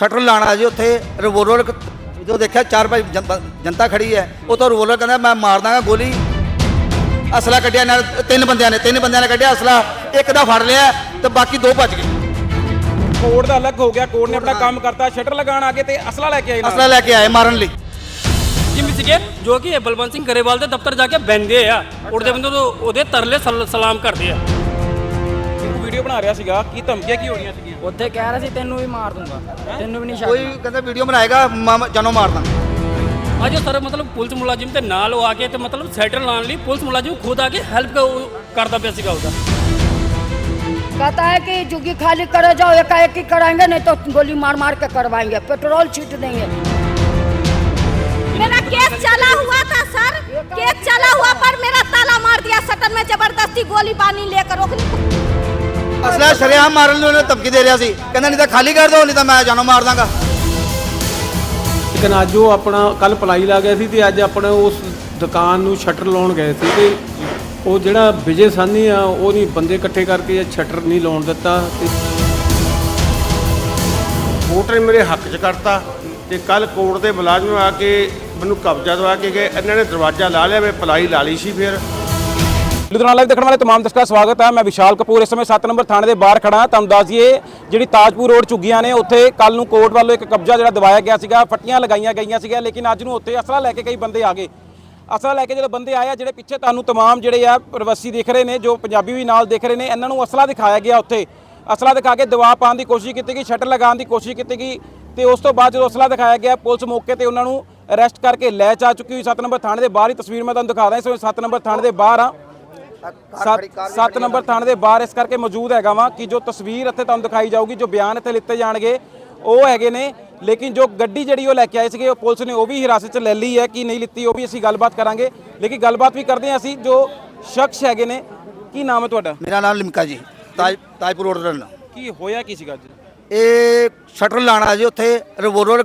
Shutter ਲਾਣਾ ਜੀ ਉੱਥੇ ਰਿਵੋਲਵਰ ਜੋ ਦੇਖਿਆ ਚਾਰ ਭਾਈ ਜਨ- ਜਨਤਾ ਖੜੀ ਹੈ ਉਹ ਤਾਂ ਰਿਵੋਲਵਰ ਕਹਿੰਦਾ ਮੈਂ ਮਾਰ ਦਾਂਗਾ ਗੋਲੀ। ਅਸਲਾ ਕੱਢਿਆ ਨਾਲ ਤਿੰਨ ਬੰਦਿਆਂ ਨੇ ਤਿੰਨ ਬੰਦਿਆਂ ਨੇ ਕੱਢਿਆ ਅਸਲਾ ਇੱਕ ਦਾ ਫੜ ਲਿਆ ਤੇ ਬਾਕੀ ਦੋ ਭੱਜ ਗਏ। ਕੋਡ ਦਾ ਅਲੱਗ ਹੋ ਗਿਆ ਕੋਡ ਨੇ ਆਪਣਾ ਕੰਮ ਕਰਤਾ ਸ਼ਟਰ ਲਗਾਉਣ ਆ ਗਏ ਤੇ ਅਸਲਾ ਲੈ ਕੇ ਆਏ ਅਸਲਾ ਲੈ ਕੇ ਆਏ ਮਾਰਨ ਲਈ। ਜਿਮ ਸੀਗੇ ਜੋ ਕਿ ਇਹ ਬਲਵੰਤ ਸਿੰਘ ਗਰੇਵਾਲ ਦੇ ਦਫ਼ਤਰ ਜਾ ਕੇ ਬੈੰਦੇ ਆ ਉੜਦੇ ਬੰਦੇ ਉਹਦੇ ਤਰਲੇ ਸਲ- ਸਲਾਮ ਕਰਦੇ ਆ। ਵੀਡੀਓ ਬਣਾ ਰਿਹਾ ਸੀਗਾ ਕੀ ਧਮਕੀਆਂ ਕੀ ਹੋ ਰਹੀਆਂ ਸੀਗੀਆਂ ਉੱਥੇ ਕਹਿ ਰਿਹਾ ਸੀ ਤੈਨੂੰ ਵੀ ਮਾਰ ਦੂੰਗਾ ਤੈਨੂੰ ਵੀ ਨਹੀਂ ਕੋਈ ਛੱਡ ਕਹਿੰਦਾ ਵੀਡੀਓ ਬਣਾਏਗਾ ਮਾਮ- ਜਾਨੋਂ ਮਾਰ ਦਾਂਗਾ ਅੱਜ ਉਹ ਸਰ ਮਤਲਬ ਪੁਲਿਸ ਮੁਲਾਜ਼ਮ ਦੇ ਨਾਲ ਉਹ ਆ ਕੇ ਤੇ ਮਤਲਬ ਸੈਟਲ ਲਾਉਣ ਲਈ ਪੁਲਿਸ ਮੁਲਾਜ਼ਮ ਖੁਦ ਆ ਕੇ ਹੈਲਪ ਕਰਦਾ ਪਿਆ ਸੀਗਾ ਉਹਦਾ कहता है कि जुगी खाली करे जाओ एकाएक ही कराएंगे नहीं तो गोली मार मार के करवाएंगे पेट्रोल छीट देंगे मेरा केस चला हुआ था सर केस चला हुआ पर मेरा ताला मार दिया सटन में जबरदस्ती गोली बानी लेकर रोकनी ਅਸਲਾ ਸ਼ਰੇਆਮ ਮਾਰਨ ਨੂੰ ਉਹਨੇ ਧਮਕੀ ਦੇ ਰਿਹਾ ਸੀ। ਕਹਿੰਦਾ ਨਹੀਂ ਤਾਂ ਖਾਲੀ ਕਰ ਦਿਓ ਨਹੀਂ ਤਾਂ ਮੈਂ ਜਾਨੋਂ ਮਾਰ ਦਾਂਗਾ। ਲੇਕਿਨ ਅੱਜ ਉਹ ਆਪਣਾ ਕੱਲ ਪਲਾਈ ਲਾ ਗਿਆ ਸੀ ਤੇ ਅੱਜ ਆਪਣੇ ਉਸ ਦੁਕਾਨ ਨੂੰ ਸ਼ਟਰ ਲਾਉਣ ਗਏ ਸੀ ਤੇ ਉਹ ਜਿਹੜਾ ਵਿਜੇ ਸਾਨੀ ਆ ਉਹ ਨਹੀਂ ਬੰਦੇ ਇਕੱਠੇ ਕਰਕੇ ਸ਼ਟਰ ਨਹੀਂ ਲਾਉਣ ਦਿੱਤਾ ਤੇ ਵੋਟਰ ਨੇ ਮੇਰੇ ਹੱਕ 'ਚ ਕਰਤਾ ਤੇ ਕੱਲ ਕੋਰਟ ਦੇ ਮੁਲਾਜ਼ਮ ਆ ਕੇ ਮੈਨੂੰ ਕਬਜ਼ਾ ਦਵਾ ਕੇ ਗਏ। ਇਹਨਾਂ ਨੇ ਦਰਵਾਜ਼ਾ ਲਾ ਲਿਆ ਮੈਂ ਪਲਾਈ ਲਾ ਲਈ ਸੀ ਫਿਰ। ਲੁਧਿਆਣਾ ਲਾਈਵ ਦੇਖਣ ਵਾਲੇ तमाम ਦਰਸ਼ਕਾਂ ਦਾ ਸਵਾਗਤ ਹੈ ਮੈਂ ਵਿਸ਼ਾਲ ਕਪੂਰ ਇਸ ਸਮੇਂ 7 ਨੰਬਰ ਥਾਣੇ ਦੇ ਬਾਹਰ ਖੜਾ ਹਾਂ ਤੁਹਾਨੂੰ ਦੱਸ ਦਈਏ ਜਿਹੜੀ ਤਾਜਪੁਰ ਰੋਡ ਝੁੱਗੀਆਂ ਨੇ ਉੱਥੇ ਕੱਲ ਨੂੰ ਕੋਰਟ ਵੱਲੋਂ ਇੱਕ ਕਬਜ਼ਾ ਜਿਹੜਾ ਦਵਾਇਆ ਗਿਆ ਸੀਗਾ ਫੱਟੀਆਂ ਲਗਾਈਆਂ ਗਈਆਂ ਸੀਗੀਆਂ ਲੇਕਿਨ ਅੱਜ ਨੂੰ ਉੱਥੇ ਅਸਲਾ ਲੈ ਕੇ ਕਈ ਬੰਦੇ ਆ ਗਏ ਅਸਲਾ ਲੈ ਕੇ ਜਦੋਂ ਬੰਦੇ ਆਏ ਆ ਜਿਹੜੇ ਪਿੱਛੇ ਤੁਹਾਨੂੰ तमाम ਜਿਹੜੇ ਆ ਪ੍ਰਵਾਸੀ ਦਿਖ ਰਹੇ ਨੇ ਜੋ ਪੰਜਾਬੀ ਵੀ ਨਾਲ ਦਿਖ ਰਹੇ ਨੇ ਇਹਨਾਂ ਨੂੰ ਅਸਲਾ ਦਿਖਾਇਆ ਗਿਆ ਉੱਥੇ ਅਸਲਾ ਦਿਖਾ ਕੇ ਦਬਾਅ ਪਾਉਣ ਦੀ ਕੋਸ਼ਿਸ਼ ਕੀਤੀ ਗਈ ਸ਼ਟਰ ਲਗਾਉਣ ਦੀ ਕੋਸ਼ਿਸ਼ ਕੀਤੀ ਗਈ ਤੇ ਉਸ ਤੋਂ ਬਾਅਦ ਜਦੋਂ ਅਸਲਾ ਦਿਖਾਇਆ ਗਿਆ ਪੁਲਿਸ ਮੌਕੇ ਤੇ ਉਹਨਾਂ ਨੂੰ ਅਰੈਸਟ ਕਰਕੇ ਲੈ ਜਾ ਚੁੱਕੀ ਹੋਈ 7 ਨੰਬਰ ਥਾਣੇ ਦੇ ਬਾਹਰ ਹੀ ਤਸਵੀਰ ਮੈਂ ਤੁਹਾਨੂੰ ਦਿਖਾ ਰਿਹਾ ਇਸ ਵੇਲੇ 7 ਨੰਬਰ ਥਾਣੇ ਦੇ ਬਾਹਰ ਆ ਸੱਤ ਸੱਤ ਨੰਬਰ ਥਾਣੇ ਦੇ ਬਾਹਰ ਇਸ ਕਰਕੇ ਮੌਜੂਦ ਹੈਗਾ ਵਾਂ ਕਿ ਜੋ ਤਸਵੀਰ ਇੱਥੇ ਤੁਹਾਨੂੰ ਦਿਖਾਈ ਜਾਊਗੀ ਜੋ ਬਿਆਨ ਇੱਥੇ ਲਿੱਤੇ ਜਾਣਗੇ ਉਹ ਹੈਗੇ ਨੇ। ਲੇਕਿਨ ਜੋ ਗੱਡੀ ਜਿਹੜੀ ਉਹ ਲੈ ਕੇ ਆਏ ਸੀਗੇ ਉਹ ਪੁਲਿਸ ਨੇ ਉਹ ਵੀ ਹਿਰਾਸਤ 'ਚ ਲੈ ਲਈ ਹੈ ਕਿ ਨਹੀਂ ਲਿੱਤੀ ਉਹ ਵੀ ਅਸੀਂ ਗੱਲਬਾਤ ਕਰਾਂਗੇ। ਲੇਕਿਨ ਗੱਲਬਾਤ ਵੀ ਕਰਦੇ ਹਾਂ ਅਸੀਂ ਜੋ ਸ਼ਖਸ ਹੈਗੇ ਨੇ ਕੀ ਨਾਮ ਹੈ ਤੁਹਾਡਾ? ਮੇਰਾ ਨਾਮ ਲਿਮਕਾ ਜੀ ਤਾਜ ਤਾਜਪੁਰ ਰੋਡ ਦਾ ਕੀ ਹੋਇਆ ਕੀ ਸੀਗਾ ਅੱਜ? ਇਹ ਸ਼ਟਰ ਲਾਣਾ ਜੀ ਉੱਥੇ ਰਿਵੋਲਵਰ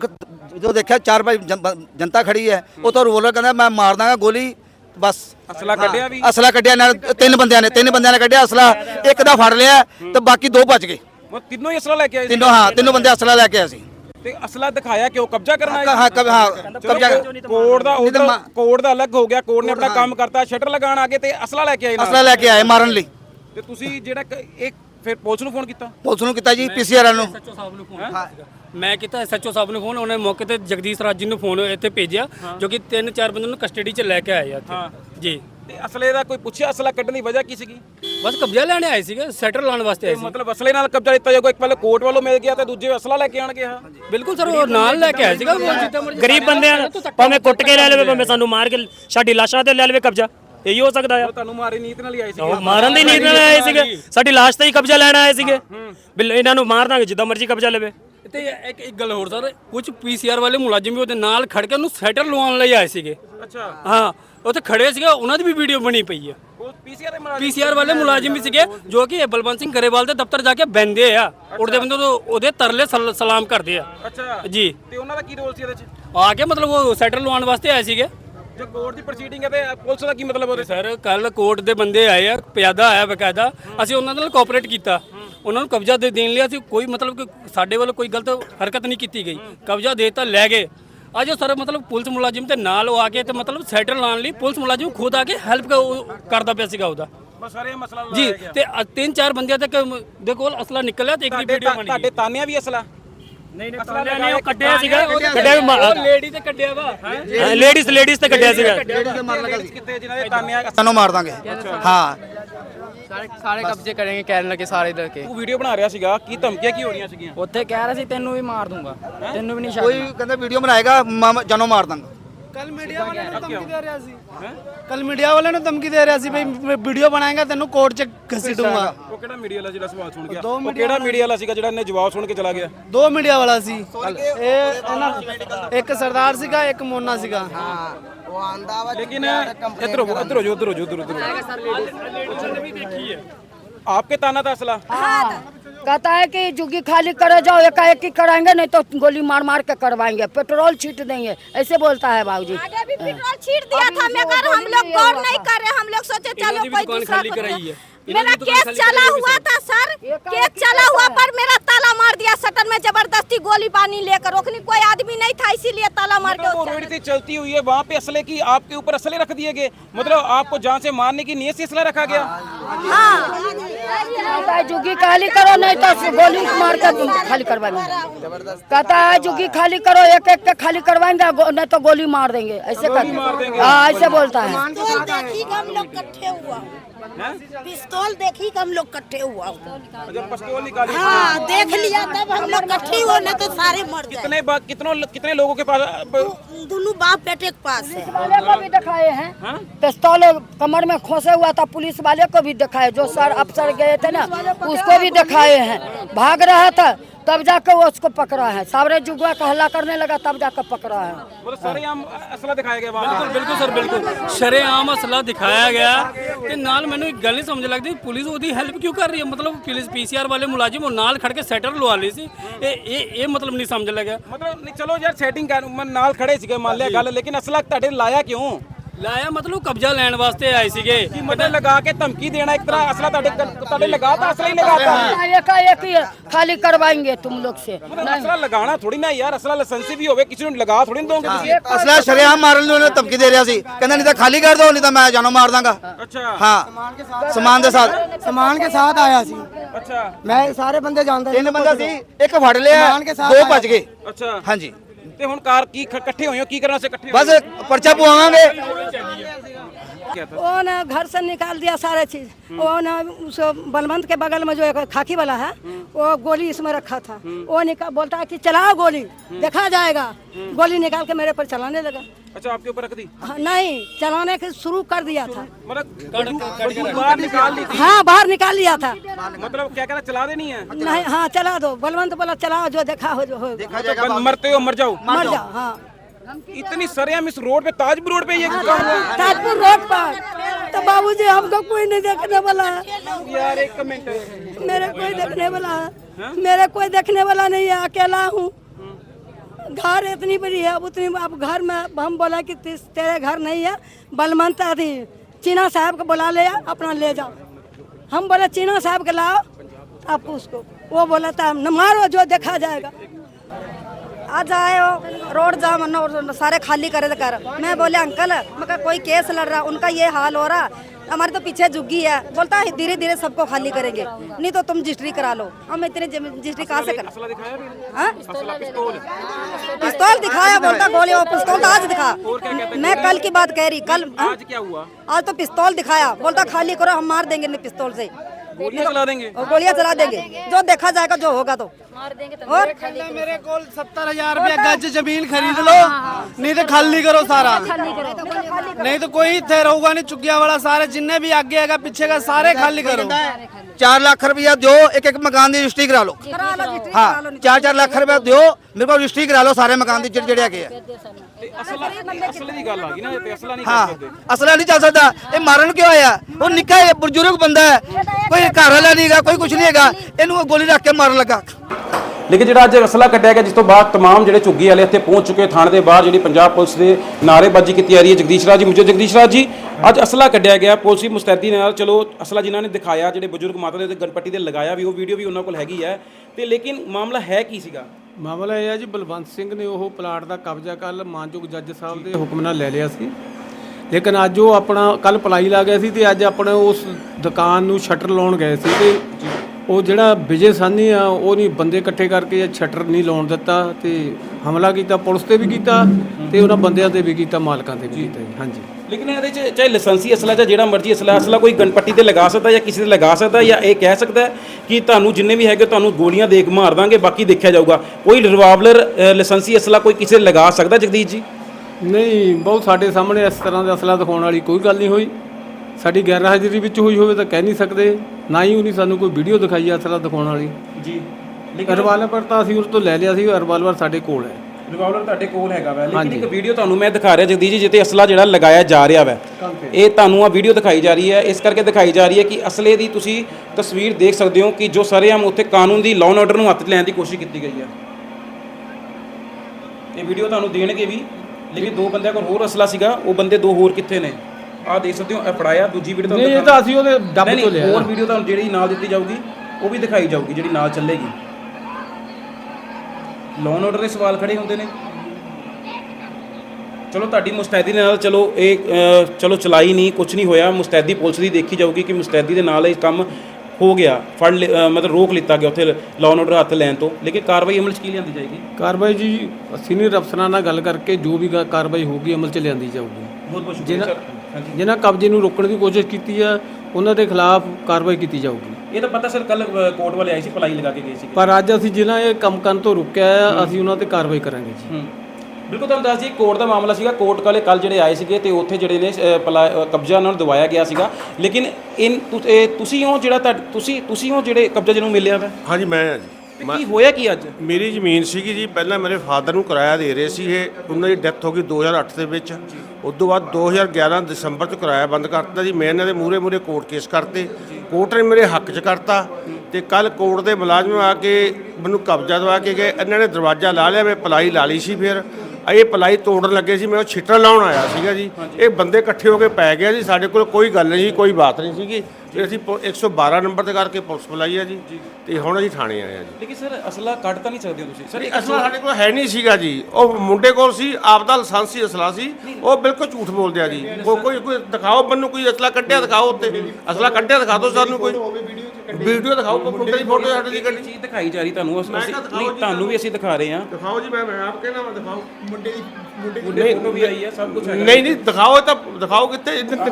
ਜੋ ਦੇਖਿਆ ਚਾਰ ਭਾਈ ਜਨ- ਜਨਤਾ ਖੜੀ ਹੈ ਉਹ ਤਾਂ ਰਿਵੋਲਵਰ ਕਹਿੰਦਾ ਮੈਂ ਮਾਰ ਦਾਂਗਾ ਗੋਲੀ ਬਸ। ਅਸਲਾ ਕੱਢਿਆ ਵੀ? ਅਸਲਾ ਕੱਢਿਆ ਨਾਲ ਤਿੰਨ ਬੰਦਿਆਂ ਨੇ ਤਿੰਨ ਬੰਦਿਆਂ ਨੇ ਕੱਢਿਆ ਅਸਲਾ ਇੱਕ ਦਾ ਫੜ ਲਿਆ ਤੇ ਬਾਕੀ ਦੋ ਭੱਜ ਗਏ। ਉਹ ਤਿੰਨੋਂ ਹੀ ਅਸਲਾ ਲੈ ਕੇ ਆਏ ਸੀ? ਤਿੰਨੋਂ ਹਾਂ ਤਿੰਨੋਂ ਬੰਦੇ ਅਸਲਾ ਲੈ ਕੇ ਆਏ ਸੀ। ਤੇ ਅਸਲਾ ਦਿਖਾਇਆ ਕਿਉਂ? ਕਬਜ਼ਾ ਕਰਨ ਆਏ ਹਾਂ? ਕਬ ਹਾਂ ਕਬਜ਼ਾ ਕੋਡ ਦਾ ਉਧਰ ਕੋਡ ਦਾ ਅਲੱਗ ਹੋ ਗਿਆ ਕੋਡ ਨੇ ਆਪਣਾ ਕੰਮ ਕਰਤਾ ਸ਼ਟਰ ਲਗਾਉਣ ਆ ਗਏ ਤੇ ਅਸਲਾ ਲੈ ਕੇ ਆਏ ਨਾਲ। ਅਸਲਾ ਲੈ ਕੇ ਆਏ ਮਾਰਨ ਲਈ। ਤੇ ਤੁਸੀਂ ਜਿਹੜਾ ਇੱਕ ਫਿਰ ਪੁਲਿਸ ਨੂੰ ਫੋਨ ਕੀਤਾ? ਪੁਲਿਸ ਨੂੰ ਕੀਤਾ ਜੀ ਪੀਸੀਆਰ ਨੂੰ। ਮੈਂ ਕੀਤਾ ਐਸਐਚਓ ਸਾਹਿਬ ਨੂੰ ਫੋਨ ਉਹਨੇ ਮੌਕੇ ਤੇ ਜਗਦੀਸ਼ ਰਾਜ ਜੀ ਨੂੰ ਫੋਨ ਇੱਥੇ ਭੇਜਿਆ ਜੋ ਕਿ ਤਿੰਨ ਚਾਰ ਬੰਦੇ ਨੂੰ ਕਸਟਡੀ 'ਚ ਲੈ ਕੇ ਆਏ ਆ ਇੱਥੇ। ਜੀ। ਤੇ ਅਸਲੇ ਦਾ ਕੋਈ ਪੁੱਛਿਆ ਅਸਲਾ ਕੱਢਣ ਦੀ ਵਜ੍ਹਾ ਕੀ ਸੀਗੀ? ਬਸ ਕਬਜ਼ਾ ਲੈਣੇ ਆਏ ਸੀਗੇ ਸੈਟਲ ਲਾਉਣ ਵਾਸਤੇ ਆਏ ਸੀ। ਮਤਲਬ ਅਸਲੇ ਨਾਲ ਕਬਜ਼ਾ ਲਿੱਤਾ ਜਾਊਗਾ ਇੱਕ ਪਹਿਲੇ ਕੋਰਟ ਵੱਲੋਂ ਮਿਲ ਗਿਆ ਤੇ ਦੂਜੇ ਅਸਲਾ ਲੈ ਕੇ ਆਣਗੇ ਹਾਂ ਬਿਲਕੁਲ ਸਰ ਉਹ ਨਾਲ ਲੈ ਕੇ ਆਏ ਸੀਗਾ ਉਹ ਜਿੱਦਾਂ ਮਰਜ਼ੀ ਗਰੀਬ ਬੰਦਿਆਂ ਨੂੰ ਭਾਵੇਂ ਕੁੱਟ ਕੇ ਲੈ ਲਵੇ ਭਾਵੇਂ ਸਾਨੂੰ ਮਾਰ ਕੇ ਸਾਡੀ ਲਾਸ਼ਾਂ ਤੇ ਲੈ ਲਵੇ ਕਬਜ਼ਾ ਇਹੀ ਹੋ ਸਕਦਾ ਆ। ਤੁਹਾਨੂੰ ਮਾਰੀ ਨੀਤ ਨਾਲ ਹੀ ਆਏ ਸੀ ਉਹ ਮਾਰਨ ਦੀ ਨੀਤ ਨਾਲ ਆਏ ਸੀਗੇ। ਸਾਡੀ ਲਾਸ਼ ਤੇ ਹੀ ਕਬਜ਼ਾ ਲੈਣ ਆਏ ਸੀਗੇ। ਬਿੱਲ ਇਹਨਾਂ ਨੂੰ ਮਾਰ ਦਾਂਗੇ ਜਿੱਦਾਂ ਮਰਜ਼ੀ ਕਬਜ਼ਾ ਲਵੇ। ਤੇ ਇੱਕ ਇੱਕ ਗੱਲ ਹੋਰ ਸਰ ਕੁਝ ਪੀਸੀਆਰ ਵਾਲੇ ਮੁਲਾਜ਼ਮ ਵੀ ਉਹਦੇ ਨਾਲ ਖੜ ਕੇ ਉਹਨੂੰ ਸੈਟਲ ਲਵਾਉਣ ਲਈ ਆਏ ਸੀਗੇ। ਅੱਛਾ। ਹਾਂ ਉੱਥੇ ਖੜੇ ਸੀਗੇ ਉਹਨਾਂ ਦੀ ਵੀ ਵੀਡੀਓ ਬਣੀ ਪਈ ਉਹ ਪੀਸੀਆਰ ਦੇ ਮੁਲਾਜ਼ਮ ਪੀਸੀਆਰ ਵਾਲੇ ਮੁਲਾਜ਼ਮ ਵੀ ਸੀਗੇ ਜੋ ਕਿ ਇਹ ਬਲਵੰਤ ਸਿੰਘ ਗਰੇਵਾਲ ਦੇ ਦਫ਼ਤਰ ਜਾ ਕੇ ਬੈੰਦੇ ਆ। ਉੜਦੇ ਬੰਦੇ ਤੋਂ ਉਹਦੇ ਤਰਲੇ ਸਲ- ਸਲਾਮ ਕਰਦੇ ਆ। ਅੱਛਾ। ਜੀ। ਤੇ ਉਹਨਾਂ ਦਾ ਕੀ ਰੋਲ ਸੀ ਇਹਦੇ 'ਚ? ਆ ਕੇ ਮਤਲਬ ਉਹ ਸੈਟਲ ਲਵਾਉਣ ਵਾਸਤੇ ਆਏ ਸੀਗੇ। ਜੇ ਕੋਰਟ ਦੀ ਪ੍ਰੋਸੀਡਿੰਗ ਹੈ ਤੇ ਪੁਲਿਸ ਦਾ ਕੀ ਮਤਲਬ ਉਹਦੇ 'ਚ? ਸਰ ਕੱਲ ਕੋਰਟ ਦੇ ਬੰਦੇ ਆਏ ਆ ਪਿਆਦਾ ਆਇਆ ਬਕਾਇਦਾ। ਅਸੀਂ ਉਹਨਾਂ ਨਾਲ ਕੋਆਪਰੇਟ ਕੀਤਾ। ਉਹਨਾਂ ਨੂੰ ਕਬਜ਼ਾ ਦੇ ਦੇਣ ਲਈ ਅਸੀਂ ਕੋਈ ਮਤਲਬ ਕਿ ਸਾਡੇ ਵੱਲੋਂ ਕੋਈ ਗਲਤ ਹਰਕਤ ਨਹੀਂ ਕੀਤੀ ਗਈ। ਕਬਜ਼ਾ ਦੇਤਾ ਲੈ ਗਏ। ਅੱਜ ਸਰ ਮਤਲਬ ਪੁਲਿਸ ਮੁਲਾਜ਼ਮ ਤੇ ਨਾਲ ਉਹ ਆ ਕੇ ਤੇ ਮਤਲਬ ਸੈਟਲ ਲਾਉਣ ਲਈ ਪੁਲਿਸ ਮੁਲਾਜ਼ਮ ਖੁਦ ਆ ਕੇ ਹੈਲਪ ਕਰਦਾ ਪਿਆ ਸੀਗਾ ਉਹਦਾ। ਬਸ ਸਾਰੇ ਇਹ ਮਸਲਾ ਜੀ ਤੇ ਤਿੰਨ ਚਾਰ ਬੰਦਿਆਂ ਤੱਕ ਦੇ ਕੋਲ ਅਸਲਾ ਨਿਕਲਿਆ ਤੇ ਇੱਕ ਦੀ ਵੀਡੀਓ ਬਣੀ ਤੁਹਾਡੇ ਤਾਨਿਆਂ ਵੀ ਅਸਲਾ? ਨਹੀਂ ਨਹੀਂ ਤਾਲਿਆਂ ਨੇ ਉਹ ਕੱਢਿਆ ਸੀਗਾ। ਕੱਢਿਆ ਉਹ ਲੇਡੀ ਤੇ ਕੱਢਿਆ ਵਾ। ਲੇਡੀਜ਼ ਲੇਡੀਜ਼ ਤੇ ਕੱਢਿਆ ਸੀਗਾ। ਕਿਤੇ ਜਿਨ੍ਹਾਂ ਦੇ ਤਾਨਿਆਂ ਜਾਨੋਂ ਮਾਰ ਦਾਂਗੇ। ਹਾਂ। ਸਾਰੇ ਸਾਰੇ ਕਬਜ਼ੇ ਕरेंगे ਕਹਿਣ ਲੱਗੇ ਸਾਰੇ ਲੜਕੇ ਉਹ ਵੀਡੀਓ ਬਣਾ ਰਿਹਾ ਸੀਗਾ ਕੀ ਧਮਕੀਆਂ ਕੀ ਹੋ ਰਹੀਆਂ ਸੀਗੀਆਂ? ਉੱਥੇ ਕਹਿ ਰਿਹਾ ਸੀ ਤੈਨੂੰ ਵੀ ਮਾਰ ਦੂੰਗਾ। ਤੈਨੂੰ ਵੀ ਨਹੀਂ ਕੋਈ ਕਹਿੰਦਾ ਵੀਡੀਓ ਬਣਾਏਗਾ ਜਾਨੋਂ ਮਾਰ ਦਾਂਗਾ। ਕੱਲ ਮੀਡੀਆ ਵਾਲਿਆਂ ਨੂੰ ਧਮਕੀ ਦੇ ਰਿਹਾ ਸੀ। ਕੱਲ ਮੀਡੀਆ ਵਾਲਿਆਂ ਨੂੰ ਧਮਕੀ ਦੇ ਰਿਹਾ ਸੀ ਬਈ ਵੀਡੀਓ ਬਣਾਏਗਾ ਤੈਨੂੰ ਕੋਰਟ 'ਚ ਘਸੀਟੂੰਗਾ ਉਹ ਕਿਹੜਾ ਮੀਡੀਆ ਵਾਲਾ ਜਿਹੜਾ ਸਵਾਲ ਸੁਣ ਗਿਆ। ਉਹ ਕਿਹੜਾ ਮੀਡੀਆ ਵਾਲਾ ਸੀਗਾ ਜਿਹੜਾ ਇਹਨੇ ਜਵਾਬ ਸੁਣ ਕੇ ਚਲਾ ਗਿਆ? ਦੋ ਮੀਡੀਆ ਵਾਲਾ ਸੀ। ਇਹ ਇਹਨਾਂ ਇੱਕ ਸਰਦਾਰ ਸੀਗਾ ਇੱਕ ਮੋਨਾ ਸੀਗਾ। लेकिन इधर इधर हो इधर हो जाओ इधर आपके ताना था असला? कहता है कि जुगी खाली करे जाओ एकाएक ही कराएँगे नहीं तो गोली मार मार के करवाएँगे। पेट्रोल छीट देंगे ऐसे बोलता है बाबूजी। आगे भी पेट्रोल छीट दिया था मगर हम लोग गौर नहीं कर रहे हम लोग सोचे चलो कोई दूसरा। है। मेरा केस चला हुआ था सर। केस चला हुआ पर मेरा मार दिया शटर में ज़बरदस्ती गोली पानी लेकर। रोकनी कोई आदमी नहीं था इसीलिए ताला मार के मतलब रोड थी चलती हुई है वहाँ पे असले की आपके ऊपर असले रख दिए गए। मतलब आपको जान से मारने की नीयत से असला रखा गया। हाँ। जुगी खाली करो नहीं तो गोली मार कर खाली करवाएँगे। कहता है जुगी खाली करो एक एक के खाली करवाएँगे नहीं तो गोली मार देंगे। ऐसे कर हाँ ऐसे बोलता है। हम लोग इकट्ठे हुआ। पिस्तौल देखी हम लोग इकट्ठे हुआ जब पिस्तौल निकाली। हाँ देख लिया तब हम लोग इकट्ठे हुए नहीं तो सारे मर कितने कितनों कितने लोगों के पास दोनों बाप बेटे के पास है। वाले को भी दिखाए हैं। पिस्तौल कमर में खोसे हुआ था पुलिस वाले को भी दिखाए। जो सर अफसर गए थे ना उसको भी दिखाए हैं? भाग रहा था। तब जाकर वो उसको पकड़ा है सावरे जुगवा का हल्ला करने लगा तब जाकर पकड़ा है मतलब सारे हम असला दिखाया गया वहाँ ਬਿਲਕੁਲ ਬਿਲਕੁਲ ਸਰ ਬਿਲਕੁਲ ਸ਼ਰੇਆਮ ਅਸਲਾ ਦਿਖਾਇਆ ਗਿਆ ਤੇ ਨਾਲ ਮੈਨੂੰ ਇੱਕ ਗੱਲ ਨਹੀਂ ਸਮਝ ਲੱਗਦੀ ਪੁਲਿਸ ਉਹਦੀ ਹੈਲਪ ਕਿਉਂ ਕਰ ਰਹੀ ਹੈ ਮਤਲਬ ਪੁਲਿਸ ਪੀਸੀਆਰ ਵਾਲੇ ਮੁਲਾਜ਼ਮ ਉਹ ਨਾਲ ਖੜ ਕੇ ਸੈਟਰ ਲਵਾ ਲਈ ਸੀ ਇਹ ਇਹ ਇਹ ਮਤਲਬ ਨਹੀਂ ਸਮਝ ਲੱਗਿਆ ਮਤਲਬ ਨਹੀਂ ਚਲੋ ਯਾਰ ਸੈਟਿੰਗ ਕਰ ਮੈਂ ਨਾਲ ਖੜੇ ਸੀਗੇ ਮੰਨ ਲਿਆ ਗੱਲ ਲੇਕਿਨ ਅਸਲਾ ਤੁਹਾਡੇ ਲਾਇਆ ਕਿਉਂ ਲਾਇਆ ਮਤਲਬ ਕਬਜ਼ਾ ਲੈਣ ਵਾਸਤੇ ਆਏ ਸੀਗੇ ਕਿ ਮਤਲਬ ਲਗਾ ਕੇ ਧਮਕੀ ਦੇਣਾ ਇੱਕ ਤਰ੍ਹਾਂ ਅਸਲਾ ਤੁਹਾਡੇ ਤੁਹਾਡੇ ਲਗਾਤਾ ਅਸਲਾ ਹੀ ਲਗਾਤਾ एक एक ही खाली करवाएंगे तुम लोग से ਮਤਲਬ ਅਸਲਾ ਲਗਾਣਾ ਥੋੜੀ ਨਾ ਯਾਰ ਅਸਲਾ ਲਾਇਸੈਂਸੀ ਵੀ ਹੋਵੇ ਕਿਸੇ ਨੂੰ ਲਗਾ ਥੋੜੀ ਨਾ ਦੋਗੇ ਤੁਸੀਂ ਅਸਲਾ ਸ਼ਰੇਆਮ ਮਾਰਨ ਨੂੰ ਉਹਨੇ ਧਮਕੀ ਦੇ ਰਿਹਾ ਸੀ ਕਹਿੰਦਾ ਨਹੀਂ ਤਾਂ ਖਾਲੀ ਕਰ ਦੋ ਨਹੀਂ ਤਾਂ ਮੈਂ ਜਾਨੋਂ ਮਾਰ ਦਾਂਗਾ ਅੱਛਾ ਹਾਂ ਸਮਾਨ ਦੇ ਸਾਥ सामान के साथ आया सी ਅੱਛਾ मैं सारे बंदे जानते ਤਿੰਨ ਬੰਦਾ ਸੀ ਇੱਕ ਫੜ ਲਿਆ ਸਮਾਨ ਕੇ ਸਾਥ ਦੋ ਆਇਆ। ਭੱਜ ਗਏ ਅੱਛਾ ਹਾਂਜੀ ਤੇ ਹੁਣ ਕਾਰ ਕੀ ਖ- ਇਕੱਠੇ ਹੋਏ ਹੋ? ਕੀ ਕਰਨਾ ਸੀ ਇਕੱਠੇ ਬਸ ਪਰਚਾ ਪਵਾਵਾਂਗੇ। किया था? वो ना घर से निकाल दिया सारे चीज़। वो ना उस बलवंत के बगल में जो एक खाकी वाला है वो गोली इसमें रखा था। वो निकाल बोलता है कि चलाओ गोली देखा जाएगा। गोली निकाल के मेरे पर चलाने लगा। अच्छा आपके ऊपर रख दी? हाँ, नहीं चलाने के शुरू कर दिया था। मतलब, मतलब हाँ बाहर निकाल लिया था। मतलब क्या कहना चला देनी है? नहीं हाँ चला दो। बलवंत बोला चलाओ जो देखा हो जो हो। तो मरते हो मर जाओ। मर जाओ हाँ। इतनी सरेआम इस रोड पे ताजपुर रोड पे ये काम हुआ ताजपुर रोड पर। तो बाबूजी हमको कोई नहीं देखने वाला। यार एक मिनट मेरे कोई देखने वाला। मेरे कोई देखने वाला नहीं है अकेला हूँ। घर इतनी बड़ी है अब उतनी अब घर में हम बोला कि तेरे घर नहीं है बलवंत अथी चीना साहब को बुला ले अपना ले जाओ। हम बोले चीना साहब के लाओ आप उसको। वो बोला था न मारो जो देखा जाएगा। आज आए हो रोड जाम और सारे खाली करे कर। मैं बोले अंकल मैं कोई केस लड़ रहा उनका ये हाल हो रहा हमारे तो पीछे झुग्गी है। बोलता है धीरे धीरे सबको खाली करेंगे। नहीं तो तुम रजिस्ट्री करा लो। हम इतनी रजिस्ट्री कहाँ से करें? हाँ? पिस्तौल। दिखाया बोलता गोली वो पिस्तौल तो आज दिखा। मैं कल की बात कह रही कल हाँ? आज क्या हुआ? आज तो पिस्तौल दिखाया। बोलता खाली करो हम मार देंगे पिस्तौल से। गोलियां चला देंगे और गोलियां चला देंगे जो देखा जाएगा जो होगा तो मार देंगे तो और मेरे को सत्तर हजार रूपया गज जमीन खरीद लो नहीं तो खाली करो सारा नहीं तो कोई ठहरोगा नहीं चुगिया वाला सारे जिन्ने भी आगे आएगा पीछे का सारे खाली करो चार लाख रुपया दो एक एक मकान की रजिस्ट्री करा लो हाँ चार चार लाख रुपया दो मेरे को रजिस्ट्री करा लो सारे मकान की जड़े आगे ਅਸਲਾ ਅਸਲੇ ਦੀ ਗੱਲ ਆ ਗਈ ਨਾ ਤੇ ਅਸਲਾ ਨਹੀਂ ਹਾਂ ਕਰ ਸਕਦੇ ਅਸਲਾ ਨਹੀਂ ਚੱਲ ਸਕਦਾ ਇਹ ਮਾਰਨ ਕਿਉਂ ਆਇਆ ਉਹ ਨਿੱਕਾ ਜਿਹਾ ਬਜ਼ੁਰਗ ਬੰਦਾ ਹੈ ਕੋਈ ਘਰ ਵਾਲਾ ਨਹੀਂਗਾ ਕੋਈ ਕੁਝ ਨਹੀਂ ਹੈਗਾ ਇਹਨੂੰ ਉਹ ਗੋਲੀ ਰੱਖ ਕੇ ਮਾਰਨ ਲੱਗਾ ਲੇਕਿਨ ਜਿਹੜਾ ਅੱਜ ਅਸਲਾ ਕੱਢਿਆ ਗਿਆ ਜਿਸ ਤੋਂ ਬਾਅਦ तमाम ਜਿਹੜੇ ਝੁੱਗੀ ਵਾਲੇ ਇੱਥੇ ਪਹੁੰਚ ਚੁੱਕੇ ਥਾਣੇ ਦੇ ਬਾਹਰ ਜਿਹੜੀ ਪੰਜਾਬ ਪੁਲਿਸ ਦੇ ਨਾਅਰੇਬਾਜ਼ੀ ਕੀਤੀ ਜਾ ਰਹੀ ਹੈ ਜਗਦੀਸ਼ ਰਾਜ ਜੀ ਮੁਝੇ ਜਗਦੀਸ਼ ਰਾਜ ਜੀ ਅੱਜ ਅਸਲਾ ਕੱਢਿਆ ਗਿਆ ਪੁਲਿਸ ਦੀ ਮੁਸਤੈਦੀ ਨਾਲ ਚਲੋ ਅਸਲਾ ਜਿਨ੍ਹਾਂ ਨੇ ਦਿਖਾਇਆ ਜਿਹੜੇ ਬਜ਼ੁਰਗ ਮਾਤਾ ਦੇ ਤੇ ਗਣਪੱਟੀ ਦੇ ਲਗਾਇਆ ਵੀ ਉਹ ਵੀਡੀਓ ਵੀ ਉਹਨਾਂ ਕੋਲ ਹੈਗੀ ਹੈ ਤੇ ਲੇਕਿਨ ਮਾਮਲਾ ਹੈ ਕੀ ਸੀਗਾ ਮਾਮਲਾ ਇਹ ਹੈ ਜੀ, ਬਲਵੰਤ ਸਿੰਘ ਨੇ ਉਹ ਪਲਾਟ ਦਾ ਕਬਜ਼ਾ ਕੱਲ ਮਾਨਯੋਗ ਜੱਜ ਸਾਹਿਬ ਦੇ ਹੁਕਮ ਨਾਲ ਲੈ ਲਿਆ ਸੀ। ਲੇਕਿਨ ਅੱਜ ਉਹ ਆਪਣਾ ਕੱਲ ਪਲਾਈ ਲਾ ਗਿਆ ਸੀ ਤੇ ਅੱਜ ਆਪਣੇ ਉਸ ਦੁਕਾਨ ਨੂੰ ਸ਼ਟਰ ਲਾਉਣ ਗਏ ਸੀ ਤੇ ਉਹ ਜਿਹੜਾ ਵਿਜੇ ਸਾਨੀ ਆ ਉਹ ਨਹੀਂ ਬੰਦੇ ਇਕੱਠੇ ਕਰਕੇ ਇਹ ਸ਼ਟਰ ਨਹੀਂ ਲਾਉਣ ਦਿੱਤਾ ਤੇ ਹਮਲਾ ਕੀਤਾ ਪੁਲਿਸ ਤੇ ਵੀ ਕੀਤਾ ਤੇ ਉਹਨਾਂ ਬੰਦਿਆਂ ਤੇ ਵੀ ਕੀਤਾ ਮਾਲਕਾਂ ਤੇ ਵੀ ਕੀਤਾ ਜੀ। ਹਾਂਜੀ। ਲੇਕਿਨ ਇਹਦੇ ਚ ਚਾਹੇ ਲਾਇਸੈਂਸੀ ਅਸਲਾ ਜਾਂ ਜਿਹੜਾ ਮਰਜ਼ੀ ਅਸਲਾ ਅਸਲਾ ਕੋਈ ਗਣਪੱਟੀ ਤੇ ਲਗਾ ਸਕਦਾ ਜਾਂ ਕਿਸੇ ਤੇ ਲਗਾ ਸਕਦਾ ਜਾਂ ਇਹ ਕਹਿ ਸਕਦਾ ਹੈ ਕਿ ਤੁਹਾਨੂੰ ਜਿੰਨੇ ਵੀ ਹੈਗੇ ਤੁਹਾਨੂੰ ਗੋਲੀਆਂ ਦੇਖ ਮਾਰ ਦਾਂਗੇ ਬਾਕੀ ਦੇਖਿਆ ਜਾਊਗਾ। ਕੋਈ ਰਿਵਾਲਵਰ ਲਾਇਸੈਂਸੀ ਅਸਲਾ ਕੋਈ ਕਿਸੇ ਤੇ ਲਗਾ ਸਕਦਾ ਜਗਦੀਸ਼ ਜੀ? ਨਹੀਂ ਬਹੁਤ ਸਾਡੇ ਸਾਹਮਣੇ ਇਸ ਤਰ੍ਹਾਂ ਦਾ ਅਸਲਾ ਦਿਖਾਉਣ ਵਾਲੀ ਕੋਈ ਗੱਲ ਨਹੀਂ ਹੋਈ। ਸਾਡੀ ਗੈਰ ਹਾਜ਼ਰੀ ਵਿੱਚ ਹੋਈ ਹੋਵੇ ਤਾਂ ਕਹਿ ਨਹੀਂ ਸਕਦੇ। ਨਾ ਹੀ ਉਹਨੇ ਸਾਨੂੰ ਕੋਈ ਵੀਡੀਓ ਦਿਖਾਈ ਅਸਲਾ ਦਿਖਾਉਣ ਵਾਲੀ। ਜੀ ਰਿਵਾਲਵਰ ਤਾਂ ਅਸੀਂ ਉਸ ਤੋਂ ਲੈ ਲਿਆ ਸੀ ਰਿਵਾਲਵਰ ਸਾਡੇ ਕੋਲ ਹੈ। ਰਿਵਾਲਵਰ ਤੁਹਾਡੇ ਕੋਲ ਹੈਗਾ ਵੈ ਲੇਕਿਨ ਇੱਕ ਵੀਡੀਓ ਤੁਹਾਨੂੰ ਮੈਂ ਦਿਖਾ ਰਿਹਾ ਜਗਦੀਸ਼ ਜੀ ਜਿੱਤੇ ਅਸਲਾ ਜਿਹੜਾ ਲਗਾਇਆ ਜਾ ਰਿਹਾ ਵੈ। ਇਹ ਤੁਹਾਨੂੰ ਆ ਵੀਡੀਓ ਦਿਖਾਈ ਜਾ ਰਹੀ ਹੈ। ਇਸ ਕਰਕੇ ਦਿਖਾਈ ਜਾ ਰਹੀ ਹੈ ਕਿ ਅਸਲੇ ਦੀ ਤੁਸੀਂ ਤਸਵੀਰ ਦੇਖ ਸਕਦੇ ਹੋ ਕਿ ਜੋ ਸਰੇਆਮ ਉੱਥੇ ਕਾਨੂੰਨ ਦੀ ਲਾਅ ਐਂਡ ਆਰਡਰ ਨੂੰ ਹੱਥ ਲੈਣ ਦੀ ਕੋਸ਼ਿਸ਼ ਕੀਤੀ ਗਈ ਹੈ। ਇਹ ਵੀਡੀਓ ਤੁਹਾਨੂੰ ਦੇਣਗੇ ਵੀ ਲੇਕਿਨ ਦੋ ਬੰਦਿਆਂ ਕੋਲ ਹੋਰ ਅਸਲਾ ਸੀਗਾ ਉਹ ਬੰਦੇ ਦੋ ਹੋਰ ਕਿੱਥੇ ਨੇ? ਆਹ ਦੇਖ ਸਕਦੇ ਹੋ ਇਹ ਫੜਾਇਆ ਦੂਜੀ ਵੀਡੀਓ ਨਹੀਂ ਇਹ ਤਾਂ ਅਸੀਂ ਉਹਦੇ ਡੱਬ ਨਹੀਂ, ਤੋਂ ਨਹੀਂ, ਲਿਆ ਹੋਰ ਵੀਡੀਓ ਤੁਹਾਨੂੰ ਜਿਹੜੀ ਨਾਲ ਦਿੱਤੀ ਜਾਊਗੀ ਉਹ ਵੀ ਦਿਖਾਈ ਜਾਊਗੀ ਜਿਹੜੀ ਨਾਲ ਚੱਲੇਗੀ। ਲੋਨ ਆਰਡਰ ਦੇ ਸਵਾਲ ਖੜੇ ਹੁੰਦੇ ਨੇ। ਚਲੋ ਤੁਹਾਡੀ ਮੁਸਤੈਦੀ ਦੇ ਨਾਲ ਚਲੋ ਇਹ ਚਲੋ ਚਲਾਈ ਨਹੀਂ ਕੁਝ ਨਹੀਂ ਹੋਇਆ। ਮੁਸਤੈਦੀ ਪੁਲਿਸ ਦੀ ਦੇਖੀ ਜਾਊਗੀ ਕਿ ਮੁਸਤੈਦੀ ਦੇ ਨਾਲ ਇਹ ਕੰਮ ਹੋ ਗਿਆ ਫੜ ਲਿ- ਅ, ਮਤਲਬ ਰੋਕ ਲਿੱਤਾ ਗਿਆ ਉੱਥੇ ਲੋਨ ਆਰਡਰ ਹੱਥ ਲੈਣ ਤੋਂ ਲੇਕਿਨ ਕਾਰਵਾਈ ਅਮਲ 'ਚ ਕੀ ਲਿਆਂਦੀ ਜਾਏਗੀ? ਕਾਰਵਾਈ ਜੀ ਸੀਨੀਅਰ ਅਫਸਰਾਂ ਨਾਲ ਗੱਲ ਕਰਕੇ ਜੋ ਵੀ ਗਾ- ਕਾਰਵਾਈ ਹੋਊਗੀ ਅਮਲ 'ਚ ਲਿਆਂਦੀ ਜਾਊਗੀ। ਬਹੁਤ ਬਹੁਤ ਸ਼ੁਕਰੀਆ ਸਰ। ਹਾਂਜੀ। ਜਿਨ੍ਹਾਂ ਕਬਜ਼ੇ ਨੂੰ ਰੋਕਣ ਦੀ ਕੋਸ਼ਿਸ਼ ਕੀਤੀ ਆ ਉਹਨਾਂ ਦੇ ਖਿਲਾਫ ਕਾਰਵਾਈ ਕੀਤੀ ਜਾਊਗੀ। ਇਹ ਤਾਂ ਪਤਾ ਸਰ ਕੱਲ ਕੋਰਟ ਵਾਲੇ ਆਏ ਸੀ ਪਲਾਈ ਲਗਾ ਕੇ ਗਏ ਸੀ ਪਰ ਅੱਜ ਅਸੀਂ ਜਿਨ੍ਹਾਂ ਇਹ ਕੰਮ ਕਰਨ ਤੋਂ ਰੁਕਿਆ ਆ ਅਸੀਂ ਉਹਨਾਂ ਤੇ ਕਾਰਵਾਈ ਕਰਾਂਗੇ ਜੀ। ਹੂੰ। ਬਿਲਕੁਲ ਤੁਹਾਨੂੰ ਦੱਸ ਦਈਏ ਕੋਰਟ ਦਾ ਮਾਮਲਾ ਸੀਗਾ ਕੋਰਟ ਵਾਲੇ ਕੱਲ ਜਿਹੜੇ ਆਏ ਸੀਗੇ ਤੇ ਉੱਥੇ ਜਿਹੜੇ ਨੇ ਅ, ਪਲਾ- ਅ, ਕਬਜ਼ਾ ਉਹਨਾਂ ਨੂੰ ਦਵਾਇਆ ਗਿਆ ਸੀਗਾ। ਲੇਕਿਨ ਇਨ ਤੁ- ਇਹ ਤੁਸੀਂ ਹੋ ਜਿਹੜਾ ਤੁਹਾਡ- ਤੁਸੀਂ ਤੁਸੀਂ ਹੋ ਜਿਹੜੇ ਕਬਜ਼ਾ ਜਿਹਨੂੰ ਮਿਲਿਆ ਵਾ? ਹਾਂਜੀ ਮੈਂ ਹਾਂ ਜੀ ਕੀ ਹੋਇਆ ਕੀ ਅੱਜ? ਮੇਰੀ ਜ਼ਮੀਨ ਸੀਗੀ ਜੀ ਪਹਿਲਾਂ ਮੇਰੇ ਫਾਦਰ ਨੂੰ ਕਿਰਾਇਆ ਦੇ ਰਹੇ ਸੀ ਇਹ ਉਹਨਾਂ ਦੀ ਡੈਥ ਹੋ ਗਈ 2008 ਦੇ ਵਿੱਚ। ਉਸ ਤੋਂ ਬਾਅਦ 2011 ਦਸੰਬਰ 'ਚ ਕਿਰਾਇਆ ਬੰਦ ਕਰਤਾ ਜੀ। ਮੈਂ ਇਹਨਾਂ ਦੇ ਮੂਰੇ ਮੂਰੇ ਕੋਰਟ ਕੇਸ ਕਰਤੇ। ਕੋਰਟ ਨੇ ਮੇਰੇ ਹੱਕ 'ਚ ਕਰਤਾ। ਤੇ ਕੱਲ ਕੋਰਟ ਦੇ ਮੁਲਾਜ਼ਮ ਆ ਕੇ ਮੈਨੂੰ ਕਬਜ਼ਾ ਦਵਾ ਕੇ ਗਏ। ਇਹਨਾਂ ਨੇ ਦਰਵਾਜ਼ਾ ਲਾ ਲਿਆ ਮੈਂ ਪਲਾਈ ਲਾ ਲਈ ਸੀ ਫਿਰ। ਇਹ ਪਲਾਈ ਤੋੜਨ ਲੱਗੇ ਸੀ ਮੈਂ ਉਹ ਛਿੱਟਰ ਲਾਉਣ ਆਇਆ ਸੀਗਾ ਜੀ। ਇਹ ਬੰਦੇ ਇਕੱਠੇ ਹੋ ਕੇ ਪੈ ਗਿਆ ਜੀ ਸਾਡੇ ਕੋਲ ਕੋਈ ਗੱਲ ਨਹੀਂ ਸੀ ਕੋਈ ਬਾਤ ਨਹੀਂ ਸੀਗੀ। ਫਿਰ ਅਸੀਂ ਪੁ- 112 ਨੰਬਰ ਤੇ ਕਰਕੇ ਪੁਲਿਸ ਬੁਲਾਈ ਆ ਜੀ ਤੇ ਹੁਣ ਅਸੀਂ ਥਾਣੇ ਆਏ ਆ ਜੀ। ਲੇਕਿਨ ਸਰ ਅਸਲਾ ਕੱਢ ਤਾਂ ਨਹੀਂ ਸਕਦੇ ਹੋ ਤੁਸੀਂ। ਸਰ ਨਹੀਂ ਅਸਲਾ ਸਾਡੇ ਕੋਲ ਹੈ ਨਹੀਂ ਸੀਗਾ ਜੀ। ਉਹ ਮੁੰਡੇ ਕੋਲ ਸੀ ਆਪਦਾ ਲਾਇਸੈਂਸੀ ਅਸਲਾ ਸੀ। ਉਹ ਬਿਲਕੁਲ ਝੂਠ ਬੋਲਦੇ ਆ ਜੀ। ਕੋਈ ਕੋਈ ਕੋਈ ਦਿਖਾਓ ਮੈਨੂੰ ਕੋਈ ਅਸਲਾ ਕੱਢਿਆ ਦਿਖਾਓ ਉੱਤੇ। ਅਸਲਾ ਕੱਢਿਆ ਦਿਖਾ ਦਿਓ ਸਾਨੂੰ ਕੋਈ। ਵੀਡੀਓ ਦਿਖਾਓ ਕੋਈ ਮੁੰਡੇ ਦੀ ਫੋਟੋ ਸਾਡੇ ਦੀ ਕੱਢੀ। ਚੀਜ਼ ਦਿਖਾਈ ਜਾ ਰਹੀ ਤੁਹਾਨੂੰ ਅਸੀਂ ਨਹੀਂ ਤੁਹਾਨੂੰ ਵੀ ਅਸੀਂ ਦਿਖਾ ਰਹੇ ਹਾਂ। ਦਿਖਾਓ ਜੀ ਮੈਂ ਮੈਂ ਆਪ ਕਹਿਣਾ ਵਾ ਦਿਖਾਓ। ਮੁੰਡੇ ਦੀ ਮੁੰਡੇ ਫੋਟੋ ਵੀ ਆਈ ਹੈ ਸਭ ਕੁਝ ਹੈਗਾ। ਨਹੀਂ ਨਹੀਂ ਦਿਖਾਓ ਤਾਂ ਦਿਖਾਓ ਕਿੱਥੇ ਨਹੀਂ ਨਹੀਂ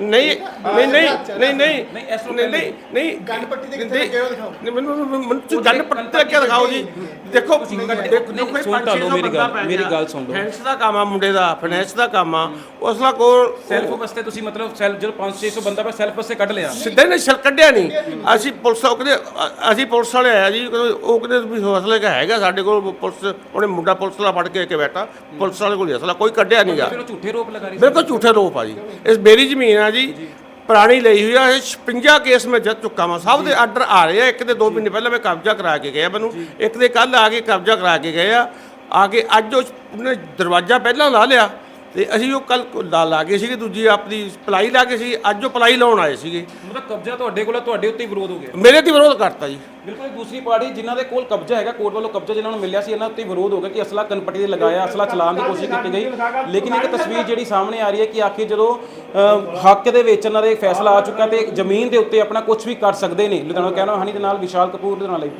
ਨਹੀਂ ਨਹੀਂ ਨਹੀਂ ਨਹੀਂ, ਨਹੀਂ ਨਹੀਂ ਨਹੀਂ ਗੰਨ ਪੱਟੀ ਦੇ ਕਿੱਥੇ ਲੱਗੇ ਹੋ ਦਿਖਾਓ। ਨਹੀਂ ਮੈਨੂੰ ਮੈਨੂੰ ਗੰਨ ਪੱਟੀ ਤੇ ਲੱਗਿਆ ਦਿਖਾਓ ਜੀ। ਦੇਖੋ ਦੇਖੋ ਨਹੀਂ, ਸੁਣ ਤਾਂ ਲਓ ਮੇਰੀ ਗੱਲ, ਮੇਰੀ ਗੱਲ ਸੁਣ ਲਓ। ਫਾਈਨੈਂਸ ਦਾ ਕੰਮ ਆ ਮੁੰਡੇ ਦਾ ਫਾਈਨੈਂਸ ਦਾ ਕੰਮ ਆ। ਉਸਲਾ ਕੋਲ ਸੈਲਫ ਵਾਸਤੇ ਤੁਸੀਂ ਮਤਲਬ ਸੈਲਫ ਜਦੋਂ 5 600 ਬੰਦਾ ਪਾ ਸੈਲਫ ਵਾਸਤੇ ਕੱਢ ਲਿਆ। ਸਿੱਧਾ ਨਹੀਂ ਛਲ ਕੱਢਿਆ ਨਹੀਂ ਅਸੀਂ ਪੁਲਿਸ ਉਹ ਕਹਿੰਦੇ ਅ- ਅਸੀਂ ਪੁਲਿਸ ਵਾਲੇ ਆਇਆ ਜੀ ਉਹ ਕਹਿੰਦੇ ਵੀ ਹੌਸਲੇ ਕਾ ਹੈਗਾ ਸਾਡੇ ਕੋਲ ਪੁਲਿਸ ਉਹਨੇ ਮੁੰਡਾ ਪੁਲਿਸ ਵਾਲਾ ਫੜ ਕੇ ਕੇ ਬੈਠਾ ਪੁਲਿਸ ਵਾਲੇ ਕੋਲ ਹੀ ਅਸਲਾ ਕੋਈ ਕੱਢਿਆ ਨਹੀਂਗਾ ਫਿਰ ਉਹ ਝੂਠੇ ਰੋਪ ਲਗਾ ਰਹੇ ਸੀ। ਬਿਲਕੁਲ ਝੂਠੇ ਰੋਪ ਆ ਜੀ। ਇਸ ਮੇਰੀ ਜ਼ਮੀਨ ਆ ਜੀ ਪੁਰਾਣੀ ਲਈ ਹੋਈ ਆ ਇਹ 56 ਕੇਸ ਮੈਂ ਜਿੱਤ ਚੁੱਕਾ ਵਾਂ। ਸਭ ਦੇ ਆਰਡਰ ਆ ਰਹੇ ਆ। ਇੱਕ ਦੇ 2 ਮਹੀਨੇ ਪਹਿਲਾਂ ਮੈਂ ਕਬਜ਼ਾ ਕਰਾ ਕੇ ਗਿਆ ਮੈਨੂੰ। ਇੱਕ ਦੇ ਕੱਲ ਆ ਕੇ ਕਬਜ਼ਾ ਕਰਾ ਕੇ ਗਏ ਆ। ਆ ਕੇ ਅੱਜ ਉਹ ਉਹਨੇ ਦਰਵਾਜ਼ਾ ਪਹਿਲਾਂ ਲਾ ਲਿਆ। ਤੇ ਅਸੀਂ ਉਹ ਕੱਲ ਲਾ ਲਾ ਗਏ ਸੀਗੇ ਦੂਜੀ ਆਪਣੀ ਪਲਾਈ ਲਾ ਕੇ ਸੀ ਅੱਜ ਉਹ ਪਲਾਈ ਲਾਉਣ ਆਏ ਸੀਗੇ। ਮਤਲਬ ਕਬਜ਼ਾ ਤੁਹਾਡੇ ਕੋਲ ਹੈ, ਤੁਹਾਡੇ ਉੱਤੇ ਹੀ ਵਿਰੋਧ ਹੋ ਗਿਆ। ਮੇਰੇ ਤੇ ਵਿਰੋਧ ਕਰਤਾ ਜੀ। ਬਿਲਕੁਲ ਦੂਸਰੀ ਪਾਰਟੀ ਜਿਨ੍ਹਾਂ ਦੇ ਕੋਲ ਕਬਜ਼ਾ ਹੈਗਾ ਕੋਰਟ ਵੱਲੋਂ ਕਬਜ਼ਾ ਜਿਨ੍ਹਾਂ ਨੂੰ ਮਿਲਿਆ ਸੀ ਇਹਨਾਂ ਉੱਤੇ ਵਿਰੋਧ ਹੋ ਗਿਆ ਕਿ ਅਸਲਾ ਕਨਪੱਟੀ ਦੇ ਲਗਾਇਆ ਅਸਲਾ ਚਲਾਉਣ ਦੀ ਕੋਸ਼ਿਸ਼ ਕੀਤੀ ਗਈ। ਲੇਕਿਨ ਇੱਕ ਤਸਵੀਰ ਜਿਹੜੀ ਸਾਹਮਣੇ ਆ ਰਹੀ ਹੈ ਕਿ ਆਖਿਰ ਜਦੋਂ ਅ, ਹੱਕ ਦੇ ਵਿੱਚ ਇਹਨਾਂ ਦੇ ਫੈਸਲਾ ਆ ਚੁੱਕਾ ਤੇ ਜ਼ਮੀਨ ਦੇ ਉੱਤੇ ਆਪਣਾ ਕੁਝ ਵੀ ਕਰ ਸਕਦੇ ਨੇ। ਲੁਧਿਆਣਾ ਕਹਿਣਾ ਹਾਨੀ ਦੇ ਨਾਲ ਵਿਸ਼ਾਲ ਕਪੂਰ ਲੁਧਿਆਣਾ ਲਈ।